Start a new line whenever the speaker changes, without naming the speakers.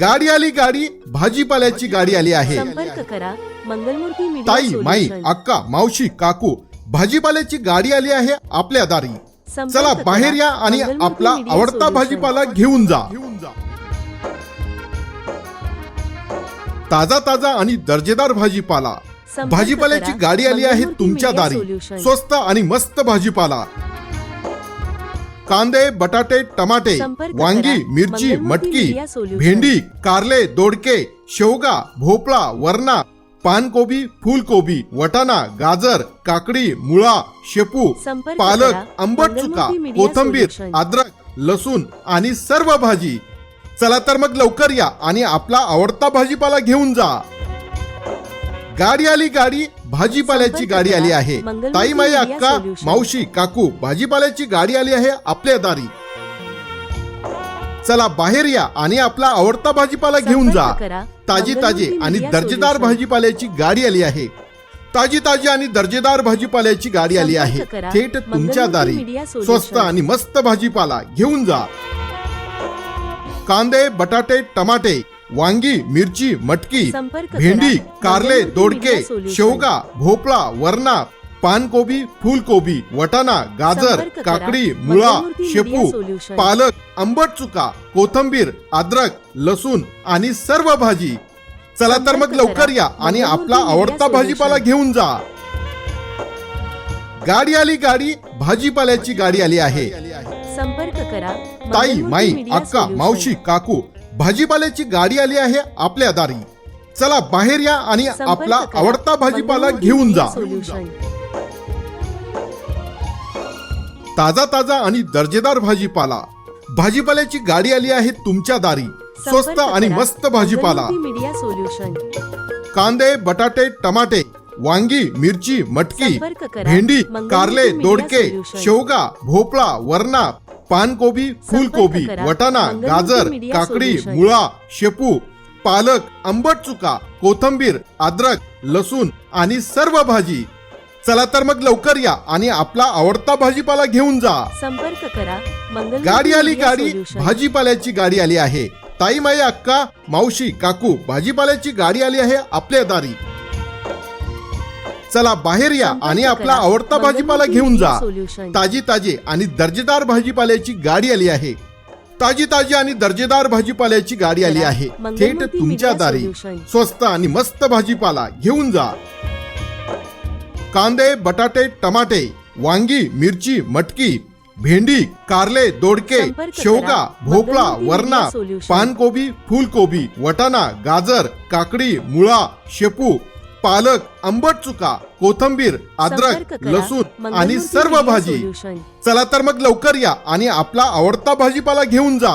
गाडी आली गाडी भाजीपाल्याची गाडी आली आहे
संपर्क करा मंगलमूर्ती मीडिया
ताई माई
सोल्युशन.
अक्का मावशी काकू भाजीपाल्याची गाडी आली आहे आपल्या दारी
संपर्क
चला
करा.
बाहेर या आणि
मंगलमूर्ती
आपला
मीडिया
आवडता
सोल्युशन.
भाजीपाला घेऊन जा ताजा ताजा आणि दर्जेदार भाजीपाला
संपर्क
भाजीपाल्याची
करा.
गाडी आली आहे
मंगलमूर्ती
तुमच्या
मीडिया
दारी
सोल्युशन.
स्वस्त आणि मस्त भाजीपाला कांदे बटाटे टमाटे. वांगी मिरची मटकी. भेंडी कारले दोडके शेवगा भोपळा वरणा पानकोबी फुलकोबी वटाणा गाजर काकडी मुळा शेपू पालक. आंबट चुका कोथंबीर. अद्रक लसूण आणि सर्व भाजी चला तर मग लवकर या आणि आपला आवडता भाजीपाला घेऊन जा गाडी आली गाडी भाजीपाल्याची गाडी. आली आहे ताई माई अक्का. मावशी काकू भाजीपाल्याची गाडी आली आहे आपल्या दारी चला बाहेर या आणि आपला आवडता भाजीपाला घेऊन जा. ताजी ताजी आणि दर्जेदार. भाजीपाल्याची गाडी आली आहे ताजी ताजी आणि दर्जेदार भाजीपाल्याची गाडी आली आहे. थेट तुमच्या दारी. स्वस्त आणि मस्त भाजीपाला घेऊन जा कांदे बटाटे टमाटे वांगी मिरची मटकी. भेंडी कारले
मंगलमूर्ती
दोडके. शेवगा भोपळा वरणा पानकोबी फुलकोबी वटाणा गाजर. काकडी मुळा शेपू. पालक आंबट चुका कोथंबीर अद्रक लसूण आणि सर्व भाजी चला तर मग लवकर
करा.
या आणि आपला आवडता. भाजीपाला घेऊन जा गाडी आली गाडी भाजीपाल्याची गाडी आली आहे
संपर्क करा
ताई माई अक्का. मावशी काकू भाजीपाल्याची गाडी आली आहे आपल्या दारी चला बाहेर या आणि आपला. आवडता भाजीपाला घेऊन जा. ताजा ताजा आणि दर्जेदार भाजीपाला भाजीपाल्याची गाडी आली आहे तुमच्या दारी स्वस्त आणि. मस्त भाजीपाला कांदे बटाटे टमाटे वांगी मिरची मटकी. भेंडी कारले दोडके. शेवगा भोपळा वरणा पानकोबी फुलकोबी. वटाणा गाजर काकडी. मुळा शेपू पालक आंबट चुका कोथंबीर अद्रक लसूण आणि सर्व भाजी चला तर मग लवकर या आणि आपला आवडता भाजीपाला घेऊन जा
संपर्क करा मंगलमूर्ती
गाडी आली गाडी. भाजीपाल्याची गाडी आली आहे ताई माई अक्का मावशी काकू भाजीपाल्याची गाडी आली आहे आपल्या दारी चला बाहेर या आणि आपला. आवडता भाजीपाला घेऊन जा. ताजी ताजी आणि दर्जेदार भाजीपाल्याची गाडी आली आहे ताजी ताजी आणि दर्जेदार भाजीपाल्याची गाडी आली. आहे थेट तुमच्या दारी. स्वस्त आणि मस्त भाजीपाला घेऊन जा कांदे बटाटे टमाटे वांगी मिरची मटकी भेंडी कारले दोडके. शेवगा भोपळा वरणा. पानकोबी फुलकोबी वटाणा गाजर काकडी मुळा शेपू पालक आंबट चुका कोथंबीर अद्रक. लसूण आणि सर्व भाजी. चला तर मग लवकर या आणि आपला आवडता भाजीपाला घेऊन जा